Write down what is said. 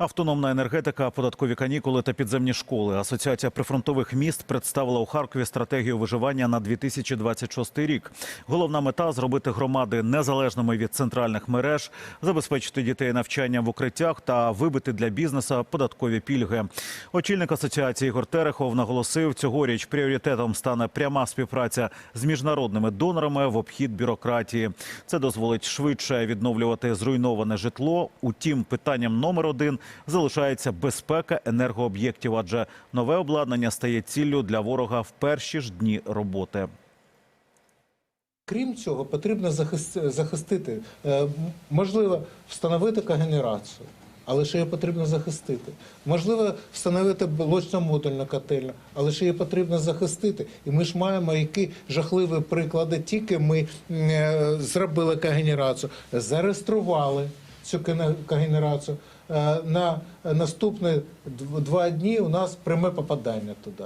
Автономна енергетика, податкові канікули та підземні школи. Асоціація прифронтових міст представила у Харкові стратегію виживання на 2026 рік. Головна мета зробити громади незалежними від центральних мереж, забезпечити дітей навчанням в укриттях та вибити для бізнесу податкові пільги. Очільник асоціації Ігор Терехов наголосив, цьогоріч пріоритетом стане пряма співпраця з міжнародними донорами в обхід бюрократії. Це дозволить швидше відновлювати зруйноване житло. Утім, питанням номер один залишається безпека енергооб'єктів, адже нове обладнання стає ціллю для ворога в перші ж дні роботи. Крім цього, потрібно захистити, е, можливо, встановити когенерацію, але ще її потрібно захистити. Можливо, встановити блочно-модульну котельну, але ще її потрібно захистити. І ми ж маємо які жахливі приклади. Тільки ми е, зробили когенерацію, зареєстрували цю когенерацію. Е, На наступні дв- два дні у нас пряме попадання туди.